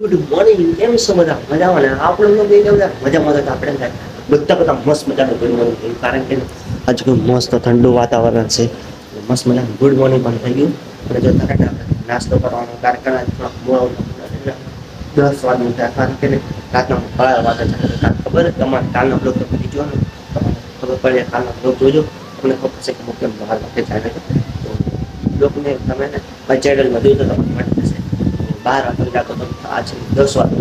Good morning કેમ છો બધા? મજામાં આપણે લોકો એ બધા મજામાં હતા આપણે બધા બધા મસ્ત મજાનું ગુડ મોર્નિંગ થયું કારણ કે આજે કોઈ મસ્ત ઠંડુ વાતાવરણ છે. મસ્ત મજાનું ગુડ મોર્નિંગ પણ થઈ ગયું. અને જો તરત આપણે નાસ્તો કરવાનો આજે થોડોક મોડો દસ વાગ્યું થયા કારણ કે રાતના બાર વાગે કારણ ખબર તમારે કાલનો બ્લોગ તમે કરી ને તમને ખબર પડે કાલનો બ્લોગ જોજો. તમને ખબર છે કે હું કેમ બહાર વાગે જાય તો બ્લોગને તમે મારી ચેનલમાં જોજો તો તમને મળી જશે બાર વાગે જાતો તો આ છે, દસ વાગે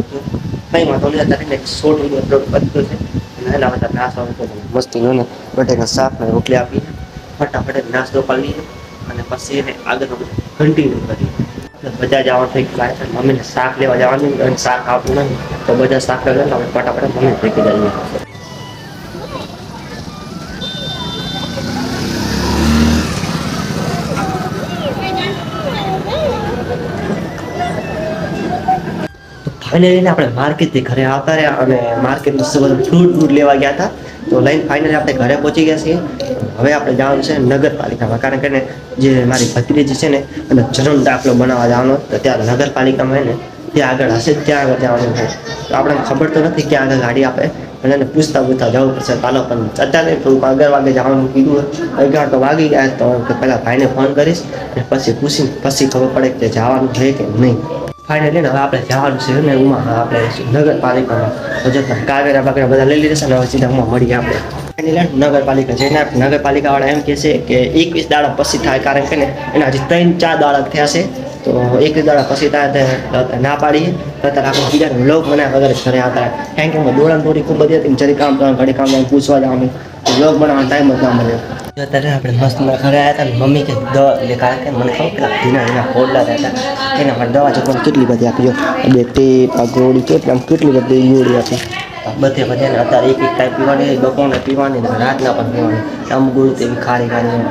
કંઈ વાંધો નહીં, અત્યારે એક શોર્ટ વીડિયો અપલોડ કરી છે. એના માટે નાશ તો મસ્તી ને બટેકા શાક ને રોટલી આપી ફટાફટ નાસ્તો કરી લઈએ અને પછી એને આગળનું બધું કન્ટિન્યુ કરીએ. બજાર જવાનું થઈ ગયું છે, મમ્મીને શાક લેવા જવાનું અને શાક આપવું નહીં, તો બધા શાક લઈને આપણે ફટાફટ મમ્મી ભેગી જઈએ ફાઇનલી આપણે માર્કેટથી ઘરે આવતા રહ્યા અને માર્કેટનું બધું ફ્રૂટ ફ્રૂટ લેવા ગયા હતા. તો લઈને ફાઇનલી આપણે ઘરે પહોંચી ગયા છીએ. હવે આપણે જવાનું છે નગરપાલિકામાં. કારણ કે જે મારી ભત્રીજી છે ને અને જન્મ દાખલો બનાવવા જવાનો તો ત્યાં નગરપાલિકામાં ને ત્યાં આગળ હશે, ત્યાં આગળ જવાનું છે. તો આપણને ખબર તો નથી ક્યાં આગળ ગાડી આપે. અને એને પૂછતા પૂછતા જવું પડશે. ચાલો, પણ અત્યારે થોડુંક આગળ વાગે જવાનું કીધું અગિયાર તો વાગી ગયા. તો પહેલાં ભાઈને ફોન કરીશ. અને પછી પૂછીને પછી ખબર પડે કે જવાનું છે કે નહીં. ફાઇનલી હવે આપણે જવાનું છે ને ઉમાં આપણે નગરપાલિકામાં તો જતા કાગળ બધા લઈ લીધા છે ને સીધા ઉમાં મળીએ આપણે. નગરપાલિકા જઈને નગરપાલિકાવાળા એમ કહે છે કે એકવીસ દાડા પછી થાય કારણ કે ને એના હજી ત્રણ ચાર દાડા થયા છે. તો એકવીસ દાડા પછી થાય ના પાડીએ. તો અત્યારે આપણે બીજાને લોક બનાવ્યા વગર ઘરે આવતા. કારણ કે દોડાણ દોડી ખૂબ બધી હતી જરી કામ ઘડી કામ પૂછવા જવાનું લોક બનાવવાનો ટાઈમ જ ના મળ્યો. અત્યારે આપણે મસ્ત ઘરે આવ્યા હતા મમ્મી કે દવા, એટલે કારણ કે મને ખબર પેલા ધીના ધીના ફોડલા હતા એના માટે દવા ચકવાની કેટલી બધી આપી બે ટેપ, આ ગોળી કેટલી આમ કેટલી બધી ગોળી આપી બધે બધે ને અત્યારે એક એક ટાઈપ પીવાની બપોરને પીવાની રાતના પણ પીવાની આમ ગોળી તેવી ખારી ખારી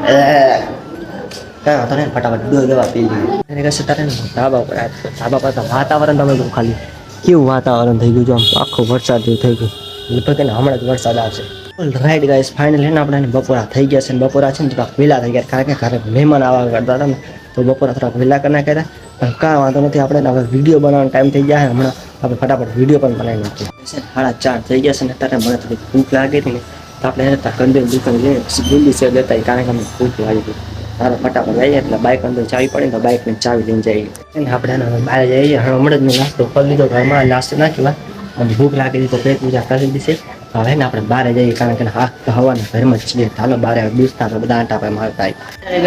કાંઈ વાંધો નહીં, ફટાફટ દો દવા પી લીધી કહેશે તારે ધાબા પર ધાબા પર વાતાવરણ તમે ખાલી. કેવું વાતાવરણ થઈ ગયું જો આમ આખો વરસાદ જેવું થઈ ગયું. લગભગ એને હમણાં જ વરસાદ આવશે. રાઈટ ગાઈસ ફાઇનલી એને આપણે બપોરા થઈ ગયા છે ને બપોરા છે ને થોડાક વહેલા થઈ ગયા કારણ કે ઘરે મહેમાન આવવા કરતા હતા ને, તો બપોરા થોડાક વહેલા કરી નાખ્યા હતા. પણ કાંઈ વાંધો નથી, આપણે હવે વીડિયો બનાવવાનો ટાઈમ થઈ ગયા હમણાં આપણે ફટાફટ વીડિયો પણ બનાવી નાખીએ. સાડા ચાર થઈ ગયા છે ને, અત્યારે મને થોડી ભૂખ લાગી હતી ને, તો આપણે કંદે દુકાન જઈએ દિલ્હી સેવ લેતા કારણ કે અમને ભૂખ લાગી હતી. તારો ફટાફટ જઈએ, એટલે બાઇક અંદર ચાવી પડે તો બાઇકને ચાવી લઈને જઈએ. અને આપણે બહાર જઈએ, હમણાં જ મેં નાસ્તો કરી લીધો, તો હમણાં નાસ્તો નાખ્યો અને ભૂખ લાગી હતી તો પેટ પૂજા કરી દીધી છે. હવે ને આપણે બહાર જઈએ, કારણ કે હા તો હવાના ઘરમાં જ છીએ. ચાલો બહાર દોસ્તા તો બધા આંટા આપણે મારતા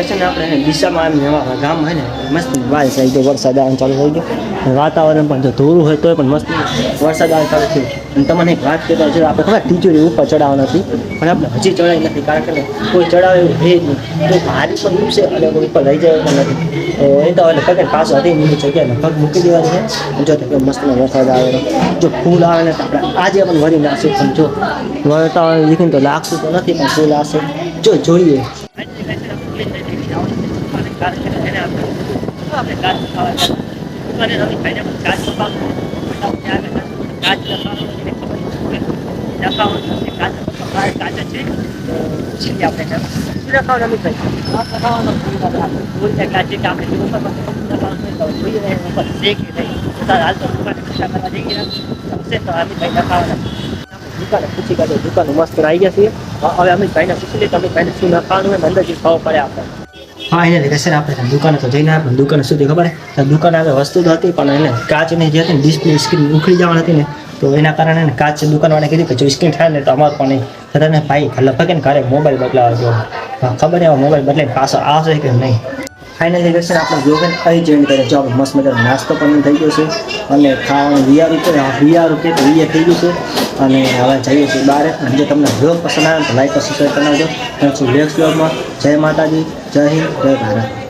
છે ને આપણે દિશામાં એવા ગામ હોય ને, મસ્ત વાય થઈ વરસાદ આવવાનું ચાલુ થઈ ગયો. વાતાવરણ પણ જો ધોરું હોય તોય પણ મસ્ત વરસાદ આવવાનું ચાલુ થયું. અને તમને એક વાત કહેતા છે, આપણે ખબર ટીચરી ઉપર ચડાવવા નથી, પણ આપણે હજી ચડાવી નથી, કારણ કે કોઈ ચડાવે એવું છે જ નહીં. તો ભારી પણ ઉપસે અને ઉપર લઈ જાય પણ નથી. તો એ તો એટલે પગે પાછો હતી એની જગ્યાએ પગ મૂકી દેવાની છે. જો મસ્ત વરસાદ આવે જો ફૂલ આવે ને તો આપણે આજે પણ વરી નાખશું પણ જો વળતા દેખીને તો લાગતું તો નથી પણ ફૂલ આવશે જો જોઈએ દુકાને પૂછી કાઢો દુકાન મસ્ત આવી ગયા છીએ. હવે અમે ભાઈને પૂછી લઈએ તમે ભાઈને શું નખાવાનું હોય અંદાજે ખબર પડે આપણે. હા એને લીધે છે આપણે દુકાને તો જઈને આપણે દુકાને સુધી ખબર? છે દુકાને આગળ વસ્તુ તો હતી પણ એને કાચની જે હતી ડિસ્પ્લે સ્ક્રીન ઉખડી જવાની હતી ને તો એના કારણે એને કાચ દુકાનવાળાને કીધું કે જો સ્ક્રીન થાય ને તો અમારું પણ નહીં. છતાં ને ભાઈ લગભગ ને ઘરે મોબાઈલ બદલાવા જો ખબર એવા મોબાઈલ બદલાઈને પાછો આવશે કે નહીં. ફાઇનલી છે આપણે બ્લોગન અહીં જોઈન કરે જો મસ્ત મજાનો નાસ્તો પણ થઈ ગયો છે અને ખાવાનું વીઆર રૂપિયા વીઆર રૂપિયા તો વીએ થઈ ગયું છે. અને હવે જઈએ છીએ બહાર અને જો તમને બ્લોગ પસંદ આવે તો લાઈક સબસ્ક્રાઈબ અને નેક્સ્ટ બ્લોગમાં જય માતાજી, જય હિન્દ, જય ભારત.